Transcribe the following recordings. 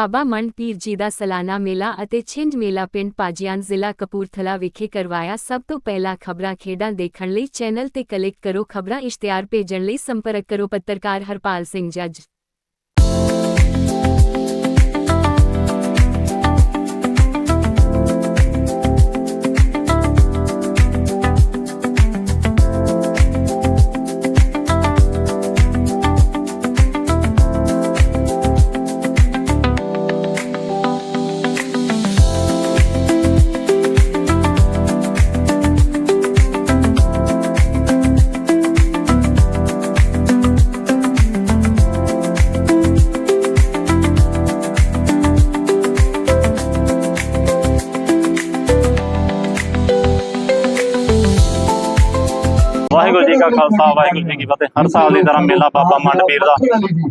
ਬਾਬਾ ਮੰਡ ਜੀ ਦਾ ਸਾਲਾਨਾ ਮੇਲਾ ਅਤੇ ਛਿੰਝ ਮੇਲਾ ਪਿੰਡ ਪਾਜੀਆਨ ਜ਼ਿਲ੍ਹਾ ਕਪੂਰਥਲਾ ਵਿਖੇ ਕਰਵਾਇਆ ਸਭ ਤੋਂ ਪਹਿਲਾਂ ਖਬਰਾਂ ਖੇਡਾਂ ਦੇਖਣ ਲਈ ਚੈਨਲ ਤੇ ਕਲਿੱਕ ਕਰੋ, ਖਬਰਾਂ ਇਸ਼ਤਿਹਾਰ ਭੇਜਣ ਲਈ ਸੰਪਰਕ ਕਰੋ, ਪੱਤਰਕਾਰ ਹਰਪਾਲ ਸਿੰਘ ਜੱਜ। ਕਾ ਖਾਲਸਾ ਵਾਹਿਗੁਰੂ ਜੀ ਕੀ ਫਤਿਹ। ਹਰ ਸਾਲ ਦੀ ਤਰ੍ਹਾਂ ਮੇਲਾ ਬਾਬਾ ਮੰਡ ਪੀਰ ਦਾ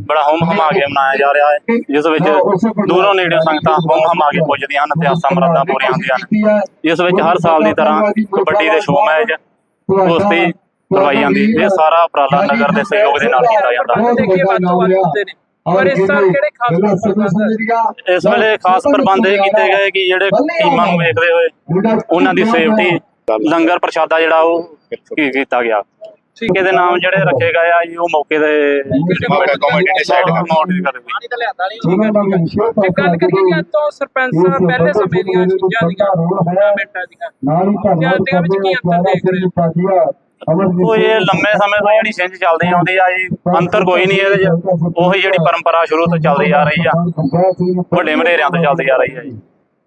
ਬੜਾ ਹੁਮ ਹਮਾ ਕੇ ਮਨਾਇਆ ਜਾ ਰਿਹਾ ਹੈ ਜਿਸ ਵਿੱਚ ਦੂਰੋਂ ਨੇੜਿਓਂ ਸੰਗਤਾਂ ਹੁਮ ਹਮਾ ਕੇ ਪੁੱਜਦੀਆਂ ਹਨ ਤੇ ਆਸਾਂ ਮਰਾਦਾਂ ਪੂਰੀਆਂ ਹੁੰਦੀਆਂ ਹਨ। ਇਸ ਵਿੱਚ ਹਰ ਸਾਲ ਦੀ ਤਰ੍ਹਾਂ ਕਬੱਡੀ ਦੇ ਸ਼ੋਅ ਮੈਚ ਕੁਸ਼ਤੀ ਕਰਵਾਈ ਜਾਂਦੀ। ਇਹ ਸਾਰਾ ਉਪਰਾਲਾ ਨਗਰ ਦੇ ਸਹਿਯੋਗ ਦੇ ਨਾਲ ਕੀਤਾ ਜਾਂਦਾ। ਹੈ ਇਸ ਸਾਲ ਕਿਹੜੇ ਖਾਸ ਪ੍ਰਬੰਧ ਹੈ ਇਸ ਵੇਲੇ ਖਾਸ ਪ੍ਰਬੰਧ ਇਹ ਕੀਤੇ ਗਏ ਕਿ ਜਿਹੜੇ ਟੀਮਾਂ ਨੂੰ ਵੇਖਦੇ ਹੋਏ ਉਹਨਾਂ ਦੀ ਸੇਫਟੀ ਲੰਗਰ ਪ੍ਰਸ਼ਾਦਾ ਜਿਹੜਾ ਉਹ ਕੀ ਕੀਤਾ ਗਿਆ। ਇਹਦੇ ਨਾਮ ਜਿਹੜੇ ਰੱਖੇ ਗਏ ਆ ਜੀ ਉਹ ਮੌਕੇ ਦੇ ਕਮੇਟੀ ਡਿਸਾਈਡ ਕਮੇਟੀ ਕਰੇਗੀ ਤਾਂ ਗੱਲ ਕਰੀਏ ਕਿ ਅੱਜ ਤੋਂ ਸਰਪੰਚ ਸਾਹਿਬ ਪਹਿਲੇ ਸਮੇਂ ਦੀਆਂ ਚੀਜ਼ਾਂ ਦੀਆਂ ਟੂਰਨਾਮੈਂਟਾਂ ਦੀਆਂ। ਜਾਂ ਅੱਧੀਆਂ ਵਿੱਚ ਕੀ ਅੰਤਰ ਦੇਖ ਰਹੇ ਹੋ? ਉਹ ਇਹ ਲੰਮੇ ਸਮੇਂ ਤੋਂ ਜਿਹੜੀ ਸਿੰਜ ਚੱਲਦੀ ਆਉਂਦੀ ਆ ਜੀ ਅੰਤਰ ਕੋਈ ਨਹੀਂ ਇਹਦੇ ਚ। ਉਹੀ ਜਿਹੜੀ ਪਰੰਪਰਾ ਸ਼ੁਰੂ ਤੋਂ ਚੱਲਦੀ ਆ ਰਹੀ ਆ। ਵੱਡੇ ਮਢੇਰਿਆਂ ਤੋਂ ਚੱਲਦੀ ਆ ਰਹੀ ਆ ਜੀ।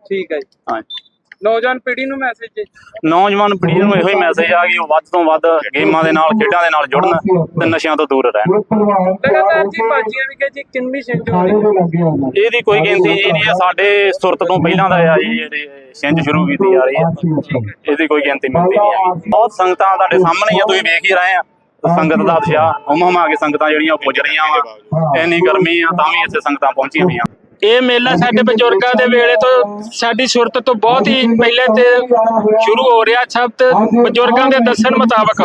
ਠੀਕ ਹੈ ਜੀ। ਹਾਂਜੀ। ਨੌਜਵਾਨ ਪੀੜ੍ਹੀ ਨੂੰ ਮੈਸੇਜ ਨੌਜਵਾਨ ਪੀੜ੍ਹੀ ਨੂੰ ਇਹੋ ਹੀ ਮੈਸੇਜ ਆ ਕਿ ਉਹ ਵੱਧ ਤੋਂ ਵੱਧ ਗੇਮਾਂ ਦੇ ਨਾਲ ਖੇਡਾਂ ਦੇ ਨਾਲ ਜੁੜਨ ਤੇ ਨਸ਼ਿਆਂ ਤੋਂ ਦੂਰ ਰਹਿਣ। ਲਗਾਤਾਰ ਜੀ ਬਾਜੀਆਂ ਵੀ ਕਿ ਜੀ ਕਿੰਨੀ ਸਿੰਜ ਹੋ ਇਹਦੀ ਕੋਈ ਗਿਣਤੀ ਜੀ ਨਹੀਂ ਇਹ ਸਾਡੇ ਸੁਰਤ ਤੋਂ ਪਹਿਲਾਂ ਦਾ ਆ ਜੀ ਜਿਹੜੀ ਸਿੰਜ ਸ਼ੁਰੂ ਕੀਤੀ ਜਾ ਰਹੀ ਹੈ। ਇਹਦੀ ਕੋਈ ਗਿਣਤੀ ਮਿਲਦੀ ਨਹੀਂ ਹੈਗੀ। ਬਹੁਤ ਸੰਗਤਾਂ ਤੁਹਾਡੇ ਸਾਹਮਣੇ ਹੀ ਆ ਤੁਸੀਂ ਵੇਖ ਹੀ ਰਹੇ ਆ। ਸੰਗਤ ਦਾ ਉਤਸ਼ਾਹ ਹੁਮ ਹੁਮਾ ਕੇ ਸੰਗਤਾਂ ਜਿਹੜੀਆਂ ਉਹ ਪੁੱਜ ਰਹੀਆਂ ਵਾ। ਇੰਨੀ ਗਰਮੀ ਆ ਤਾਂ ਵੀ ਇੱਥੇ ਸੰਗਤਾਂ ਪਹੁੰਚੀਆਂ ਹੋਈਆਂ ਇਹ ਮੇਲਾ ਸਾਡੇ ਬਜ਼ੁਰਗਾਂ ਦੇ ਵੇਲੇ ਤੋਂ ਸਾਡੀ ਸੁਰਤ ਤੋਂ ਬਹੁਤ ਹੀ ਪਹਿਲੇ ਤੇ ਸ਼ੁਰੂ ਹੋ ਰਿਹਾ ਸਭ ਬਜ਼ੁਰਗਾਂ ਦੇ ਦੱਸਣ ਮੁਤਾਬਕ।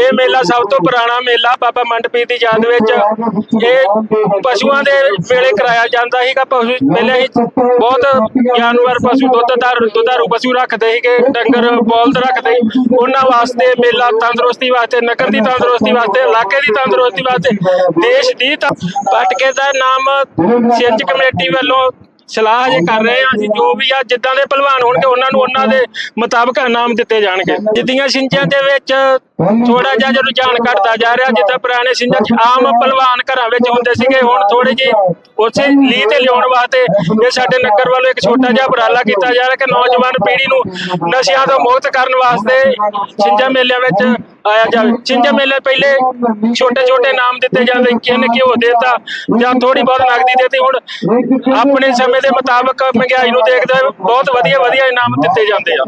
ਇਹ ਮੇਲਾ ਸਭ ਤੋਂ ਪੁਰਾਣਾ ਮੇਲਾ ਬਾਬਾ ਮੰਡਪੀ ਦੀ ਯਾਦ ਵਿੱਚ ਇਹ ਪਸ਼ੂਆਂ ਦੇ ਵੇਲੇ ਕਰਾਇਆ ਜਾਂਦਾ ਸੀਗਾ। ਪਸ਼ੂ ਪਹਿਲੇ ਹੀ ਬਹੁਤ ਜਾਨਵਰ ਪਸ਼ੂ ਦੁੱਧਦਾਰ ਦੁੱਧਾਰੂ ਪਸ਼ੂ ਰੱਖਦੇ ਸੀਗੇ ਡੰਗਰ ਬੋਲਦ ਰੱਖਦੇ। ਉਹਨਾਂ ਵਾਸਤੇ ਮੇਲਾ ਤੰਦਰੁਸਤੀ ਵਾਸਤੇ ਨਗਰ ਦੀ ਤੰਦਰੁਸਤੀ ਵਾਸਤੇ ਇਲਾਕੇ ਦੀ ਤੰਦਰੁਸਤੀ ਵਾਸਤੇ ਦੇਸ਼ ਦੀ ਪਟਕੇ ਦਾ ਨਾਮ ਸਿੰਜ ਕਮੇਟੀ ਵੱਲੋਂ ਸਲਾਹ ਜੇ ਕਰ ਰਹੇ ਆ ਅਸੀਂ, ਜੋ ਵੀ ਆ, ਜਿੱਦਾਂ ਦੇ ਪਹਿਲਵਾਨ ਹੋਣਗੇ, ਉਹਨਾਂ ਨੂੰ ਉਹਨਾਂ ਦੇ ਮੁਤਾਬਕ ਇਨਾਮ ਦਿੱਤੇ ਜਾਣਗੇ। ਜਿੱਦੀਆਂ ਸਿੰਜਾਂ ਦੇ ਵਿੱਚ ਥੋੜਾ ਜਿਹਾ ਜੋ ਰੁਝਾਨ ਘਟਦਾ ਜਾ ਰਿਹਾ, ਜਿੱਦਾਂ ਪੁਰਾਣੇ ਸਿੰਜਾਂ 'ਚ ਆਮ ਪਹਿਲਵਾਨ ਘਰਾਂ ਵਿੱਚ ਹੁੰਦੇ ਸੀਗੇ, ਹੁਣ ਥੋੜੇ ਜਿਹੇ ਉਸੇ ਲੀ ਤੇ ਲਿਆਉਣ ਵਾਸਤੇ ਇਹ ਸਾਡੇ ਨਗਰ ਵੱਲੋਂ ਇੱਕ ਛੋਟਾ ਜਿਹਾ ਉਪਰਾਲਾ ਕੀਤਾ ਜਾ ਰਿਹਾ ਕਿ ਨੌਜਵਾਨ ਪੀੜ੍ਹੀ ਨੂੰ ਨਸ਼ਿਆਂ ਤੋਂ ਮੁਕਤ ਕਰਨ ਵਾਸਤੇ ਸਿੰਜਾਂ ਮੇਲਿਆਂ ਵਿੱਚ ਆਇਆ ਜਾਵੇ ਸਿੰਜਾਂ ਮੇਲੇ ਪਹਿਲੇ ਛੋਟੇ ਛੋਟੇ ਨਾਮ ਦਿੱਤੇ ਜਾਂਦੇ ਕਿਨ ਘਿਓ ਦੇਤਾ ਜਾਂ ਥੋੜੀ ਬਹੁਤ ਨਗਦੀ ਦੇਤੀ। ਹੁਣ ਆਪਣੇ ਸਮੇਂ ਦੇ ਮੁਤਾਬਕ ਮਹਿੰਗਾਈ ਨੂੰ ਦੇਖਦੇ ਬਹੁਤ ਵਧੀਆ ਵਧੀਆ ਇਨਾਮ ਦਿੱਤੇ ਜਾਂਦੇ ਆ।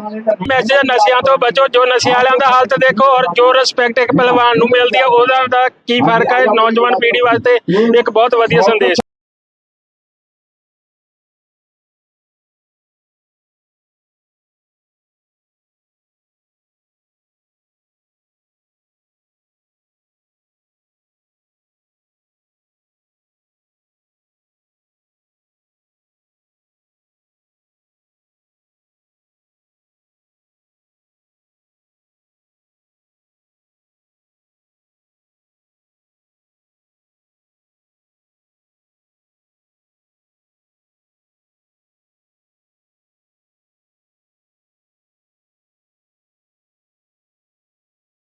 ਮੈਸੇਜ ਨਸ਼ਿਆਂ ਤੋਂ ਬਚੋ ਜੋ ਨਸ਼ਿਆਂ ਵਾਲਿਆਂ ਦਾ ਹਾਲਤ ਦੇਖੋ ਔਰ ਜੋ ਰਿਸਪੈਕਟ ਇੱਕ ਪਹਿਲਵਾਨ ਨੂੰ ਮਿਲਦੀ ਆ ਉਹਦਾ ਦਾ ਕੀ ਫ਼ਰਕ ਹੈ? ਨੌਜਵਾਨ ਪੀੜ੍ਹੀ ਵਾਸਤੇ ਇੱਕ ਬਹੁਤ ਵਧੀਆ ਸੰਦੇਸ਼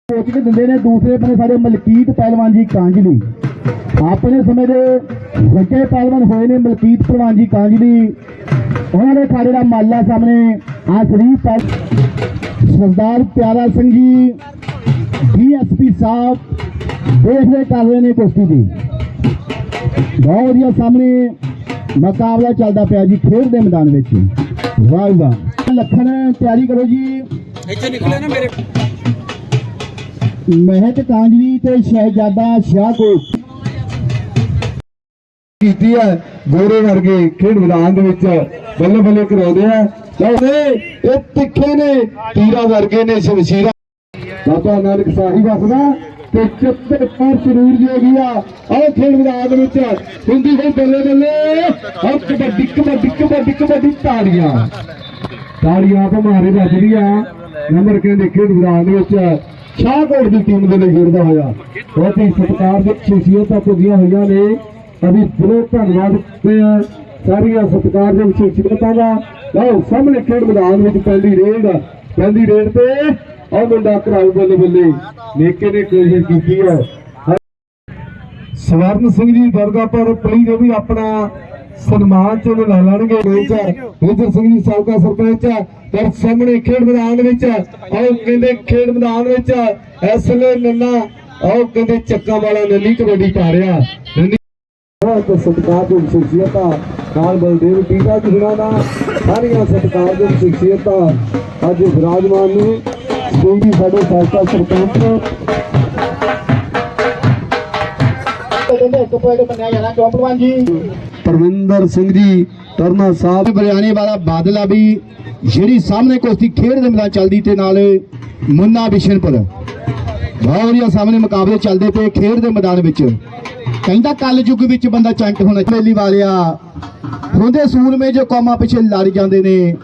ਸੋਚ ਕੇ ਦਿੰਦੇ ਨੇ, ਦੂਸਰੇ ਬੰਨੇ ਸਾਡੇ ਮਲਕੀਤ ਪਹਿਲਵਾਨ ਜੀ ਕਾਂਜਲੀ। ਆਪਣੇ ਸਮੇਂ ਦੇ ਵੱਡੇ ਪਹਿਲਵਾਨ ਹੋਏ ਨੇ ਮਲਕੀਤ ਪਹਿਲਵਾਨ ਜੀ ਕਾਂਜਲੀ। ਉਹਨਾਂ ਦੇ ਸਾਡੇ ਦਾ ਮਾਲਾ ਸਾਹਮਣੇ ਆ ਸ਼ਰੀਫ ਸਰਦਾਰ ਪਿਆਰਾ ਸਿੰਘ ਜੀ, ਡੀਐਸਪੀ ਸਾਹਿਬ ਦੇਖ ਰਹੇ ਕਰ ਰਹੇ ਨੇ ਕੁਸ਼ਤੀ ਦੀ। ਬਹੁਤ ਵਧੀਆ ਸਾਹਮਣੇ ਮੁਕਾਬਲਾ ਚੱਲਦਾ ਪਿਆ ਜੀ ਖੇਡ ਦੇ ਮੈਦਾਨ ਵਿੱਚ। ਵਾਹ ਵਾਹ। ਲੱਖਣ, ਤਿਆਰੀ ਕਰੋ ਜੀ। ਇੱਥੇ ਨਿਕਲੇ ਨਾ ਮੇਰੇ। ਮਹਿਤ ਕਾਂਜਲੀ ਤੇ ਸ਼ਹਿਜ਼ਾਦਾ ਸ਼ਾਹਕੋਟ ਕੀਤੀ ਹੈ। ਗੋਰੇ ਵਰਗੇ ਖੇਡ ਮੈਦਾਨ ਦੇ ਵਿੱਚ ਬੱਲੇ ਬੱਲੇ ਕਰਾਉਂਦੇ ਆ। ਲਓ ਇਹ ਤਿੱਖੇ ਨੇ, ਤੀਰਾ ਵਰਗੇ ਨੇ ਸ਼ਮਸ਼ੀਰਾ ਬਾਬਾ ਨਾਨਕ ਸਾਹਿਬ ਵਸਦਾ ਤੇ ਚੱਪੇ ਪਰ ਜ਼ਰੂਰ ਜੋ ਗਿਆ ਆਹ ਖੇਡ ਮੈਦਾਨ ਵਿੱਚ ਹੁੰਦੀ ਹੋਈ ਬੱਲੇ ਬੱਲੇ, ਆਹ ਕਬੱਡੀ ਕਬੱਡੀ ਕਬੱਡੀ ਕਬੱਡੀ, ਤਾੜੀਆਂ। ਤਾੜੀਆਂ ਤਾਂ ਵੱਜਦੀਆਂ ਨੰਬਰ ਕਹਿੰਦੇ ਖੇਡ ਮੈਦਾਨ ਵਿੱਚ? ਸ਼ਾਹਕੋਟ ਦੀ ਟੀਮ ਦੇ ਲਈ ਖੇਡਦਾ ਹੋਇਆ। ਬਹੁਤ ਹੀ ਸਤਿਕਾਰ ਦੇ ਸ਼ਖਸੀਅਤਾਂ ਪੁੱਜੀਆਂ ਹੋਈਆਂ ਨੇ। ਅਸੀਂ ਬੜੇ ਧੰਨਵਾਦ ਕਰਦੇ ਹਾਂ। ਸਾਰੀਆਂ ਸਤਿਕਾਰ ਦੇ ਸ਼ਖਸੀਅਤਾਂ ਦਾ। ਲਓ ਸਾਹਮਣੇ ਖੇਡ ਮੈਦਾਨ ਵਿੱਚ ਪਹਿਲੀ ਰੇਡ। ਪਹਿਲੀ ਰੇਡ ਤੇ ਆਹ ਮੁੰਡਾ ਕਰਾਉ ਬੱਲੇ ਬੱਲੇ। ਨੇਕੇ ਨੇ ਕੋਸ਼ਿਸ਼ ਕੀਤੀ ਹੈ। ਸਵਰਨ ਸਿੰਘ ਜੀ ਦਰਗਾਹਪੁਰ ਪਲੀਜ਼ ਉਹ ਵੀ ਆਪਣਾ ਸਨਮਾਨ ਚ ਲਾ ਲੈਣਗੇ। ਮੇਜਰ ਮੇਜਰ ਸਿੰਘ ਜੀ ਸਾਬਕਾ ਸਰਪੰਚ ਪਰ ਸਾਹਮਣੇ ਖੇਡ ਮੈਦਾਨ ਵਿੱਚ ਆਓ ਕਹਿੰਦੇ ਖੇਡ ਮੈਦਾਨ ਵਿੱਚ ਇਸ ਵੇਲੇ ਨੰਨਾ ਆਓ ਕਹਿੰਦੇ ਚੱਕਾਂ ਵਾਲਾ ਨੰਨੀ ਕਬੱਡੀ ਪਾ ਰਿਹਾ। ਬਹੁਤ ਸਤਿਕਾਰ ਸ਼ਖਸੀਅਤਾਂ ਨਾਲ ਬਲਦੇਵ ਟੀਕਾ ਜਿਹੜਾ ਦਾ ਸਾਰੀਆਂ ਸਤਿਕਾਰ ਸ਼ਖਸੀਅਤਾਂ ਅੱਜ ਵਿਰਾਜਮਾਨ ਨੇ ਸਿੰਘ ਸਾਡੇ ਸਾਬਕਾ ਸਰਪੰਚ ਨੇ ਕਹਿੰਦੇ ਇੱਕ ਪੁਆਇੰਟ ਮੰਨਿਆ ਜਾਣਾ ਕਿਉਂ ਜੀ ਪਰਵਿੰਦਰ ਸਿੰਘ ਜੀ ਤਰਨਾ ਸਾਹਿਬ ਬਰਿਆਣੇ ਵਾਲਾ ਬਾਦਲਾ ਵੀ। ਜਿਹੜੀ ਸਾਹਮਣੇ ਕੁਸ਼ਤੀ ਖੇਡ ਦੇ ਮੈਦਾਨ ਚੱਲਦੀ ਤੇ ਨਾਲ ਮੁੰਨਾ ਬਿਸ਼ਨਪੁਰ ਬਹੁਤ ਵਧੀਆ ਸਾਹਮਣੇ ਮੁਕਾਬਲੇ ਚੱਲਦੇ ਪਏ ਖੇਡ ਦੇ ਮੈਦਾਨ ਵਿੱਚ। ਕਹਿੰਦਾ ਕੱਲ ਯੁੱਗ ਵਿੱਚ ਬੰਦਾ ਚੰਟ ਹੋਣਾ ਮੇਲੀ ਵਾਲਿਆ ਹੁੰਦੇ ਸੂਰਮੇ ਜੋ ਕੌਮਾਂ ਪਿੱਛੇ ਲੜ ਜਾਂਦੇ ਨੇ।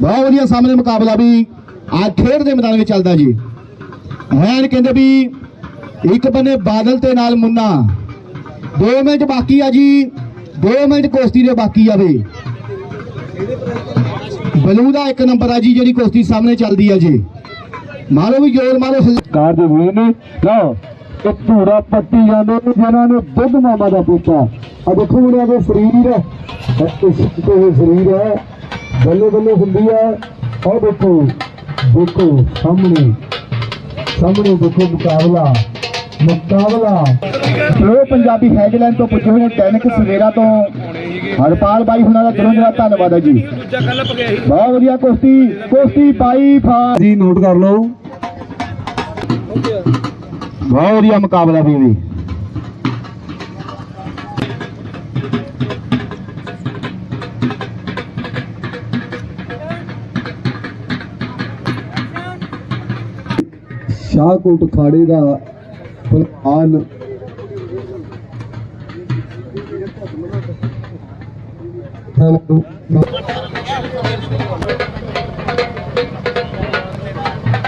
ਬਹੁਤ ਵਧੀਆ ਸਾਹਮਣੇ ਮੁਕਾਬਲਾ ਵੀ ਆ ਖੇਡ ਦੇ ਮੈਦਾਨ ਵਿੱਚ ਚੱਲਦਾ ਜੀ। ਐਨ ਕਹਿੰਦੇ ਵੀ ਇੱਕ ਬੰਨੇ ਬਾਦਲ ਤੇ ਨਾਲ ਮੁੰਨਾ। 2 ਮਿੰਟ ਬਾਕੀ ਆ ਜੀ। 2 ਮਿੰਟ ਕੁਸ਼ਤੀ ਦੇ ਬਾਕੀ ਆਵੇ ਬਲੂ ਦਾ ਇੱਕ ਨੰਬਰ ਆ ਜੀ, ਜਿਹੜੀ ਕੁਸ਼ਤੀ ਸਾਹਮਣੇ ਚੱਲਦੀ ਆ ਜੀ। ਮਾਰੋ ਵੀ ਜੋਰ, ਮਾਰੋ ਕਾਰ ਦੇ ਵੀਰ ਨੇ, ਲਓ, ਇੱਕ ਧੂੜਾ ਪੱਟੀ ਜਾਂਦੇ ਨੇ ਜਿਨ੍ਹਾਂ ਨੇ ਦੁੱਧ ਮਾਮਾ ਦਾ ਪੀਤਾ। ਆ ਦੇਖੋ ਮੁੰਡਿਆਂ ਦੇ ਸਰੀਰ ਇਸ ਤੇ ਸਰੀਰ ਹੈ, ਬੱਲੇ ਬੱਲੇ ਹੁੰਦੀ ਹੈ। ਆਹ ਦੇਖੋ ਦੇਖੋ, ਸਾਹਮਣੇ ਸਾਹਮਣੇ ਦੇਖੋ ਮੁਕਾਬਲਾ। ਮੁਕਾਬਲਾ। ਲੋ ਪੰਜਾਬੀ ਹੈਡਲਾਈਨ ਤੋਂ ਪੁੱਛੇ ਹੋਏ ਟੈਨਿਕ ਸਵੇਰਾ ਤੋਂ ਹਰਪਾਲ ਬਾਈ ਹੁਣਾਂ ਦਾ ਦਿਲੋਂ ਜਿਹੜਾ ਧੰਨਵਾਦ ਹੈ ਜੀ। ਬਹੁਤ ਵਧੀਆ ਕੁਸ਼ਤੀ ਕੁਸ਼ਤੀ ਪਾਈ ਫਾ ਜੀ ਨੋਟ ਕਰ ਲਓ। ਬਹੁਤ ਵਧੀਆ ਮੁਕਾਬਲਾ ਵੀ ਵੀ ਸ਼ਾਹਕੋਟ ਖਾੜੇ ਦਾ ਫਲਹਾਨ ਹੈਲੋ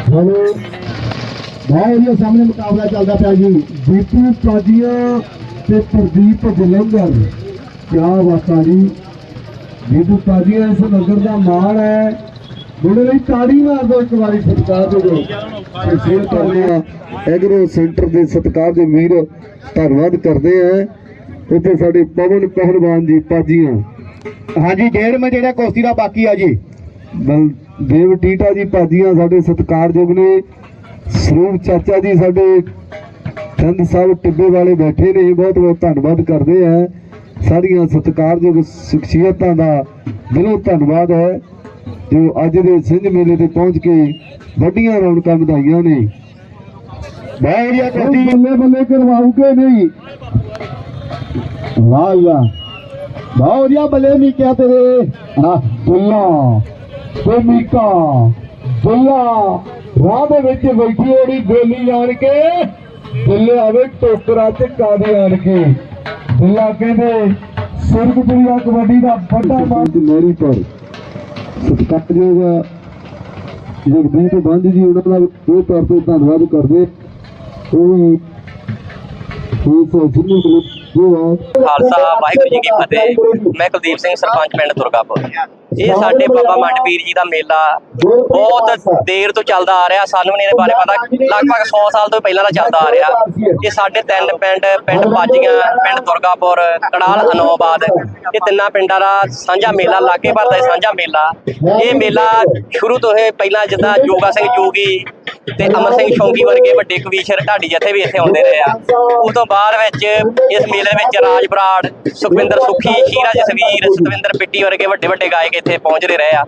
ਹੈਲੋ ਬਹੁਤ ਸਾਹਮਣੇ ਮੁਕਾਬਲਾ ਚੱਲਦਾ ਪਿਆ ਜੀ। ਦੀਪੂ ਪਾਜੀਆਂ ਤੇ ਪ੍ਰਦੀਪ ਜਲੰਧਰ। ਕੀ ਬਾਤਾਂ ਜੀ। ਦੀਪੂ ਪਾਜੀਆਂ ਇਸ ਨਗਰ ਦਾ ਮਾਣ ਹੈ। ਮੁੰਡੇ ਲਈ ਤਾੜੀ ਮਾਰ ਦਿਓ ਇੱਕ ਵਾਰੀ ਸਤਿਕਾਰ ਦੇ ਦਿਓ। ਸ਼ੇਅਰ ਕਰਦੇ ਆ ਐਗਰੋ ਸੈਂਟਰ ਦੇ ਸਤਿਕਾਰ ਦੇ ਵੀਰ ਧੰਨਵਾਦ ਕਰਦੇ ਆ। ਇੱਥੇ ਸਾਡੇ ਪਵਨ ਪਹਿਲਵਾਨ ਜੀ ਪਾਜੀਆਂ ਹਾਂਜੀ ਡੇਢ ਮੈਂ ਜਿਹੜਾ ਕੁਸ਼ਤੀ ਦਾ ਬਾਕੀ ਆ ਜੀ। ਬਲਦੇਵ ਟੀਟਾ ਜੀ ਪਾਜੀਆਂ ਸਾਡੇ ਸਤਿਕਾਰਯੋਗ ਨੇ। ਸਰੂਪ ਚਾਚਾ ਜੀ ਸਾਡੇ ਚੰਦ ਸਾਹਿਬ ਟਿੱਬੇ ਵਾਲੇ ਬੈਠੇ ਨੇ ਬਹੁਤ ਬਹੁਤ ਧੰਨਵਾਦ ਕਰਦੇ ਆ। ਸਾਰੀਆਂ ਸਤਿਕਾਰਯੋਗ ਸ਼ਖਸੀਅਤਾਂ ਦਾ ਦਿਲੋਂ ਧੰਨਵਾਦ ਹੈ। ਜੋ ਅੱਜ ਦੇ ਸਿੰਧ ਮੇਲੇ ਤੇ ਪਹੁੰਚ ਕੇ ਵੱਡੀਆਂ ਰੌਣਕਾਂ ਵਧਾਈਆਂ ਨੇ। ਵਧੀਆ ਕੁਸ਼ਤੀ ਬੱਲੇ ਬੱਲੇ ਕਰਵਾਉਗੇ ਨਹੀਂ? ਵਾਹ ਵਾਹ। ਬੱਲੇ ਮੀਕਿਆ ਤੇਰੇ ਹਾਂ ਦੁੱਲਾ ਤੇ ਮੀਕਾ ਦੁੱਲਾ ਰਾਹ ਦੇ ਵਿੱਚ ਬੈਠੀ ਹੋੜੀ ਗੋਲੀ ਜਾਣ ਕੇ ਦੁੱਲੇ ਆਵੇ ਟੋਕਰਾ ਚ ਕਾਦੇ ਆਣ ਕੇ ਦੁੱਲਾ ਕਹਿੰਦੇ ਸੁਰਗਪੁਰੀਆ ਕਬੱਡੀ ਦਾ ਵੱਡਾ ਬਾਤ ਮੇਰੀ ਪਰ ਸਤਿਕਾਰਯੋਗ ਜਗਦੀਪ ਬਾਂਧੀ ਜੀ, ਉਹਨਾਂ ਦਾ ਇਹ ਤੌਰ ਤੇ ਧੰਨਵਾਦ ਕਰਦੇ। ਉਹ ਵੀ ਇਸ ਜਿੰਨੀ ਕਲਿੱਪ ਖਾਲਸਾ, ਵਾਹਿਗੁਰੂ ਜੀ ਕੀ ਫਤਿਹ। ਮੈਂ ਕੁਲਦੀਪ ਸਿੰਘ, ਸਰਪੰਚ ਪਿੰਡ ਦੁਰਗਾਪੁਰ ਇਹ ਸਾਡੇ ਬਾਬਾ ਮੰਡ ਜੀ ਦਾ ਮੇਲਾ ਬਹੁਤ ਦੇਰ ਤੋਂ ਚੱਲਦਾ ਆ ਰਿਹਾ। ਸਾਨੂੰ ਨਹੀਂ ਇਹਦੇ ਬਾਰੇ ਪਤਾ। ਲਗਭਗ 100 ਸਾਲ ਤੋਂ ਪਹਿਲਾਂ ਦਾ ਚੱਲਦਾ ਆ ਰਿਹਾ। ਇਹ ਸਾਡੇ ਤਿੰਨ ਪਿੰਡ ਪਿੰਡ ਬਾਜੀਆਂ, ਪਿੰਡ ਦੁਰਗਾਪੁਰ ਕੜਾਲ, ਅਨੋਬਾਦ। ਇਹ ਤਿੰਨਾਂ ਪਿੰਡਾਂ ਦਾ ਸਾਂਝਾ ਮੇਲਾ, ਲਾਗੇ ਭਰਦਾ ਇਹ ਸਾਂਝਾ ਮੇਲਾ। ਇਹ ਮੇਲਾ ਸ਼ੁਰੂ ਤੋਂ ਹੀ ਪਹਿਲਾਂ ਜਿੱਦਾਂ ਜੋਗਾ ਸਿੰਘ ਜੋਗੀ ਤੇ ਅਮਰ ਸਿੰਘ ਸ਼ੌਂਕੀ ਵਰਗੇ ਵੱਡੇ ਕਵੀਸ਼ਰ ਢਾਡੀ ਜਥੇ ਵੀ ਇੱਥੇ ਆਉਂਦੇ ਰਹੇ ਆ। ਉਸ ਤੋਂ ਬਾਅਦ ਵਿੱਚ ਇਸ ਮੇਲੇ ਵਿੱਚ ਰਾਜ ਬਰਾੜ, ਸੁਖਵਿੰਦਰ ਸੁਖੀ ਸ਼ੀਰਾ ਜਸਵੀਰ ਸਤਵਿੰਦਰ ਪਿੱਟੀ ਵਰਗੇ ਵੱਡੇ ਵੱਡੇ ਗਾਇਕ ਇੱਥੇ ਪਹੁੰਚਦੇ ਰਹੇ ਆ।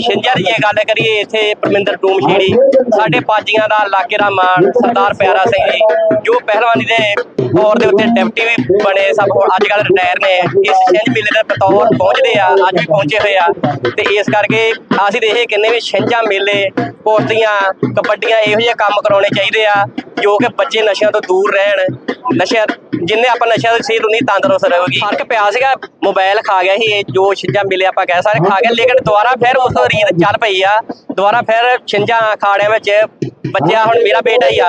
ਛਿੰਝਾਂ ਦੀ ਗੱਲ ਕਰੀਏ, ਇੱਥੇ ਪਰਮਿੰਦਰ ਟੂਮ ਛੇੜੀ ਸਾਡੇ ਪਾਜੀਆਂ ਦਾ ਇਲਾਕੇ ਦਾ ਮਾਣ, ਸਰਦਾਰ ਪਿਆਰਾ ਸਿੰਘ ਜੀ, ਜੋ ਪਹਿਲਵਾਨੀ ਦੇ ਤੌਰ ਦੇ ਉੱਤੇ ਡਿਪਟੀ ਵੀ ਬਣੇ, ਸਭ ਅੱਜ ਕੱਲ ਰਿਟਾਇਰ ਨੇ, ਇਸ ਛਿੰਝ ਮੇਲੇ ਦੇ ਬਤੌਰ ਪਹੁੰਚਦੇ ਆ, ਅੱਜ ਵੀ ਪਹੁੰਚੇ ਹੋਏ ਆ। ਤੇ ਇਸ ਕਰਕੇ ਅਸੀਂ ਤੇ ਇਹ ਕਹਿੰਦੇ ਵੀ ਛਿੰਝਾਂ ਮੇਲੇ ਕੁਸ਼ਤੀਆਂ ਕਬੱਡੀਆਂ, ਇਹੋ ਜਿਹੇ ਕੰਮ ਕਰਾਉਣੇ ਚਾਹੀਦੇ ਆ। ਜੋ ਕਿ ਬੱਚੇ ਨਸ਼ਿਆਂ ਤੋਂ ਦੂਰ ਰਹਿਣ ਨਸ਼ਿਆਂ ਜਿੰਨੇ ਆਪਾਂ ਨਸ਼ਿਆਂ ਤੋਂ ਸਿਹਤ ਉਨੀ ਤੰਦਰੁਸਤ ਰਹੇਗੀ ਫ਼ਰਕ ਪਿਆ ਸੀਗਾ ਮੋਬਾਈਲ ਖਾ ਗਿਆ ਸੀ ਇਹ ਜੋ ਛਿੰਝਾਂ ਮਿਲੇ ਆਪਾਂ ਕਹਿ ਸਾਰੇ ਖਾ ਗਿਆ ਲੇਕਿਨ ਦੁਬਾਰਾ ਫਿਰ ਉਸ ਰੀਤ ਚੱਲ ਪਈ ਆ। ਦੁਬਾਰਾ ਫਿਰ ਛਿੰਝਾਂ ਅਖਾੜਿਆਂ ਵਿੱਚ ਬੱਚਿਆ ਹੁਣ ਮੇਰਾ ਬੇਟਾ ਹੀ ਆ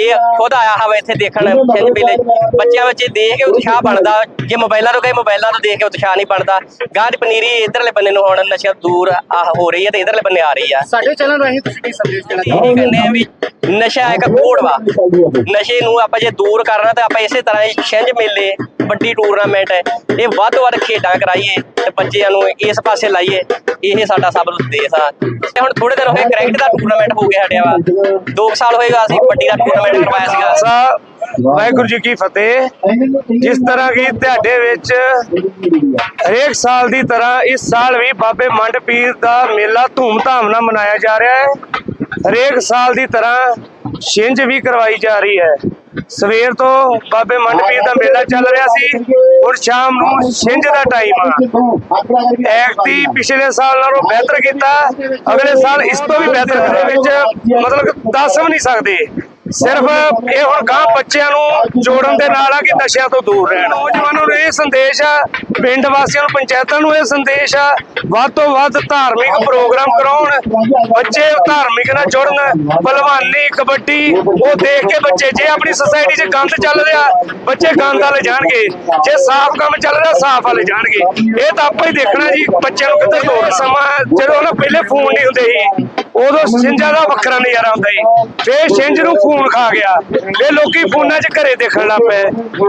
ਇਹ ਖੁਦ ਆਇਆ ਹੋਵੇ ਇੱਥੇ ਦੇਖਣ ਛਿੰਝ ਮੇਲੇ। ਬੱਚਿਆਂ ਵਿੱਚ ਦੇਖ ਕੇ ਉਤਸ਼ਾਹ ਬਣਦਾ ਜੇ ਮੋਬਾਈਲਾਂ ਤੋਂ ਗਏ ਮੋਬਾਈਲਾਂ ਤੋਂ ਦੇਖ ਕੇ ਉਤਸ਼ਾਹ ਨਹੀਂ ਬਣਦਾ। ਗਾਂ ਦੀ ਪਨੀਰੀ ਇਧਰਲੇ ਬੰਨੇ ਨੂੰ ਹੁਣ ਨਸ਼ਿਆਂ ਤੋਂ ਦੂਰ ਆ ਹੋ ਰਹੀ ਹੈ ਤੇ ਇਧਰਲੇ ਬੰਨੇ ਆ ਰਹੀ ਆ। ਸਾਡੇ ਚੈਨਲ ਰਾਹੀਂ ਤੁਸੀਂ ਕੀ ਸੰਦੇਸ਼ ਦੇਣਾ ਆ ਵੀ ਨਸ਼ਾ ਇੱਕ ਕੋੜ ਵਾ। ਨਸ਼ੇ ਨੂੰ ਆਪਾਂ ਜੇ ਦੂਰ ਕਰਨਾ ਤਾਂ ਆਪਾਂ ਇਸੇ ਤਰ੍ਹਾਂ ਹੀ ਛਿੰਝ ਮੇਲੇ ਵੱਡੀ ਟੂਰਨਾਮੈਂਟ ਹੈ। ਇਹ ਵੱਧ ਤੋਂ ਵੱਧ ਖੇਡਾਂ ਕਰਾਈਏ ਤੇ ਬੱਚਿਆਂ ਨੂੰ ਇਸ ਪਾਸੇ ਲਾਈਏ। ਇਹ ਸਾਡਾ ਸਭ ਨੂੰ ਦੇਸ਼ ਆ। ਤੇ ਹੁਣ ਥੋੜੇ ਦਿਨ ਹੋਏ ਕ੍ਰਿਕਟ ਦਾ ਟੂਰਨਾਮੈਂਟ ਹੋ ਗਿਆ ਸਾਡੇ ਵਾ। 2 ਸਾਲ ਹੋਏਗਾ ਅਸੀਂ ਵੱਡੀ ਦਾ ਟੂਰਨਾਮੈਂਟ ਕਰਵਾਇਆ ਸੀਗਾ। ਖਾਲਸਾ ਵਾਹਿਗੁਰੂ ਜੀ ਕੀ ਫਤਿਹ। ਜਿਸ ਤਰ੍ਹਾਂ ਕਿ ਤੁਹਾਡੇ ਵਿੱਚ ਹਰੇਕ ਸਾਲ ਦੀ ਤਰ੍ਹਾਂ ਇਸ ਸਾਲ ਵੀ ਬਾਬੇ ਮੰਡ ਪੀਰ ਦਾ ਮੇਲਾ ਧੂਮ-ਧਾਮ ਨਾਲ ਮਨਾਇਆ ਜਾ ਰਿਹਾ ਹੈ। ਹਰੇਕ ਸਾਲ ਦੀ ਤਰ੍ਹਾਂ ਛਿੰਝ ਵੀ ਕਰਵਾਈ ਜਾ ਰਹੀ ਹੈ। ਸਵੇਰ ਤੋਂ ਬਾਬੇ ਮੰਡਪੀਰ ਦਾ ਮੇਲਾ ਚੱਲ ਰਿਹਾ ਸੀ ਹੁਣ ਸ਼ਾਮ ਨੂੰ ਛਿੰਝ ਦਾ ਟਾਈਮ ਆ। ਐਕਟੀ ਪਿਛਲੇ ਸਾਲ ਨਾਲੋਂ ਬਿਹਤਰ ਕੀਤਾ, ਅਗਲੇ ਸਾਲ ਇਸ ਤੋਂ ਵੀ ਬਿਹਤਰ ਕਰੇ ਵਿੱਚ ਮਤਲਬ ਦੱਸ ਵੀ ਨਹੀਂ ਸਕਦੇ। ਸਿਰਫ ਇਹ ਹੁਣ ਗਾਂ ਬੱਚਿਆਂ ਨੂੰ ਜੋੜਨ ਦੇ ਨਾਲ ਆ ਕਿ ਨਸ਼ਿਆਂ ਤੋਂ ਦੂਰ ਰਹਿਣ। ਨੌਜਵਾਨਾਂ ਨੂੰ ਇਹ ਸੰਦੇਸ਼ ਆ, ਪਿੰਡ ਵਾਸੀਆਂ ਨੂੰ, ਪੰਚਾਇਤਾਂ ਨੂੰ ਇਹ ਸੰਦੇਸ਼ ਆ, ਵੱਧ ਤੋਂ ਵੱਧ ਧਾਰਮਿਕ ਪ੍ਰੋਗਰਾਮ ਕਰਾਉਣ, ਬੱਚੇ ਧਾਰਮਿਕ ਨਾਲ ਜੁੜਨ ਭਲਵਾਨੀ ਕਬੱਡੀ, ਉਹ ਦੇਖ ਕੇ ਬੱਚੇ, ਜੇ ਆਪਣੀ ਸੁਸਾਇਟੀ 'ਚ ਗੰਦ ਚੱਲ ਰਿਹਾ, ਬੱਚੇ ਗੰਦ ਵਾਲੇ ਜਾਣਗੇ। ਜੇ ਸਾਫ਼ ਕੰਮ ਚੱਲ ਰਿਹਾ, ਸਾਫ਼ ਵਾਲੇ ਜਾਣਗੇ। ਇਹ ਤਾਂ ਆਪਾਂ ਹੀ ਦੇਖਣਾ ਜੀ, ਬੱਚਿਆਂ ਨੂੰ ਕਿੱਧਰ ਤੋੜ ਸਮਾਂ ਜਦੋਂ ਨਾ ਪਹਿਲੇ ਫੋਨ ਨਹੀਂ ਹੁੰਦੇ ਸੀ, ਉਦੋਂ ਸਿੰਜਾਂ ਦਾ ਵੱਖਰਾ ਨਜ਼ਾਰਾ ਹੁੰਦਾ ਸੀ। ਫੇਰ ਸਿੰਜ ਨੂੰ ਫੋਨ ਖਾ ਗਿਆ। ਫੇਰ ਲੋਕੀ ਫੋਨਾਂ 'ਚ ਘਰੇ ਦੇਖਣ ਲੱਗ ਪਏ।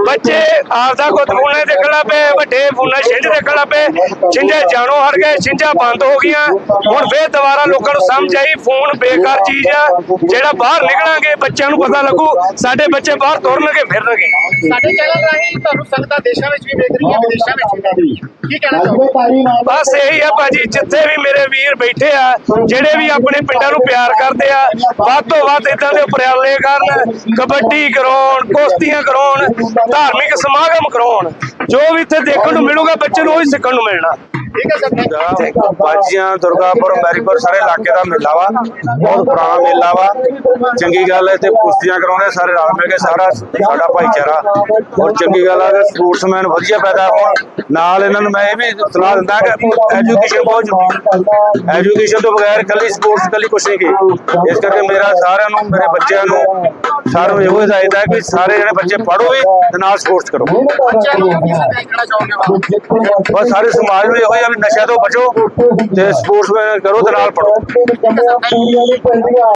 ਬੱਚੇ ਆਪਦਾ ਕੁਝ ਫੋਨਾਂ 'ਚ ਦੇਖਣ ਲੱਗ ਪਏ ਵੱਡੇ ਫੋਨਾਂ ਸਿੰਜ ਦੇਖਣ ਲੱਗ ਪਏ। ਸਿੰਜਾਂ ਜਾਣੋ ਹਟ ਗਏ ਸਿੰਜਾਂ ਬੰਦ ਹੋ ਗਈਆਂ। ਹੁਣ ਫੇਰ ਦੁਬਾਰਾ ਲੋਕਾਂ ਨੂੰ ਸਮਝ ਆਈ ਫੋਨ ਬੇਕਾਰ ਚੀਜ਼ ਆ। ਜਿਹੜਾ ਬਾਹਰ ਨਿਕਲਾਂਗੇ ਬੱਚਿਆਂ ਨੂੰ ਪਤਾ ਲੱਗੂ ਸਾਡੇ ਬੱਚੇ ਬਾਹਰ ਤੁਰਨਗੇ ਫਿਰਨਗੇ। ਸਾਡੇ ਚੈਨਲ ਰਾਹੀਂ ਤੁਹਾਨੂੰ ਸੰਗਤਾਂ ਦੇਸ਼ਾਂ ਵਿੱਚ ਵੀ ਵੇਖ ਰਹੀਆਂ ਵਿਦੇਸ਼ਾਂ ਵਿੱਚ ਵੀ ਕੀ ਕਹਿਣਾ ਚਾਹੋਗੇ? ਬਸ ਇਹੀ ਆ ਭਾਜੀ ਜਿੱਥੇ ਵੀ ਮੇਰੇ ਵੀਰ ਬੈਠੇ ਆ ਜਿਹੜੇ ਵੀ ਆਪਣੇ ਪਿੰਡਾਂ ਨੂੰ ਪਿਆਰ ਕਰਦੇ ਆ ਵੱਧ ਤੋਂ ਵੱਧ ਇਦਾਂ ਦੇ ਉਪਰਾਲੇ ਕਰਨ, ਕਬੱਡੀ ਕਰਾਉਣ, ਕੁਸ਼ਤੀਆਂ ਕਰਾਉਣ, ਧਾਰਮਿਕ ਸਮਾਗਮ ਕਰਾਉਣ, ਜੋ ਵੀ ਇੱਥੇ ਦੇਖਣ ਨੂੰ ਮਿਲੂਗਾ, ਬੱਚੇ ਨੂੰ ਉਹੀ ਸਿੱਖਣ ਨੂੰ ਮਿਲਣਾ। ਠੀਕ ਹੈ ਸਰ ਬਾਜੀਆਂ ਦੁਰਗਾਪੁਰ ਮੈਰੀਪੁਰ ਸਾਰੇ ਇਲਾਕੇ ਦਾ ਮੇਲਾ ਵਾ। ਬਹੁਤ ਪੁਰਾਣਾ ਮੇਲਾ ਵਾ। ਚੰਗੀ ਗੱਲ ਹੈ ਤੇ ਕੁਸ਼ਤੀਆਂ ਕਰਾਉਂਦੇ ਸਾਰੇ ਰਲ ਮਿਲ ਕੇ ਸਾਰਾ ਸਾਡਾ ਭਾਈਚਾਰਾ। ਔਰ ਚੰਗੀ ਗੱਲ ਹੈ ਕਿ ਸਪੋਰਟਸਮੈਨ ਵਧੀਆ ਪੈਦਾ ਹੋਣ ਨਾਲ ਇਹਨਾਂ ਨੂੰ ਮੈਂ ਇਹ ਵੀ ਸਲਾਹ ਦਿੰਦਾ ਕਿ ਐਜੂਕੇਸ਼ਨ ਬਹੁਤ ਜ਼ਰੂਰੀ ਹੈ। ਐਜੂਕੇਸ਼ਨ ਤੋਂ ਬਗੈਰ ਕੱਲੀ ਸਪੋਰਟਸ ਕੱਲੀ ਕੁਛ ਨਹੀਂ ਕੀ। ਇਸ ਕਰਕੇ ਮੇਰਾ ਸਾਰਿਆਂ ਨੂੰ ਮੇਰੇ ਬੱਚਿਆਂ ਨੂੰ ਸਾਰਿਆਂ ਨੂੰ ਇਹੋ ਹਦਾਇਤ ਹੈ ਕਿ ਸਾਰੇ ਜਿਹੜੇ ਬੱਚੇ ਪੜ੍ਹੋ ਵੀ ਤੇ ਨਾਲ ਸਪੋਰਟਸ ਕਰੋ। ਬਸ ਸਾਰੇ ਸਮਾਜ ਨੂੰ ਇਹੋ ਆ ਵੀ ਨਸ਼ਿਆਂ ਤੋਂ ਬਚੋ ਤੇ ਸਪੋਰਟਸ ਕਰੋ ਤੇ ਨਾਲ ਪੜੋ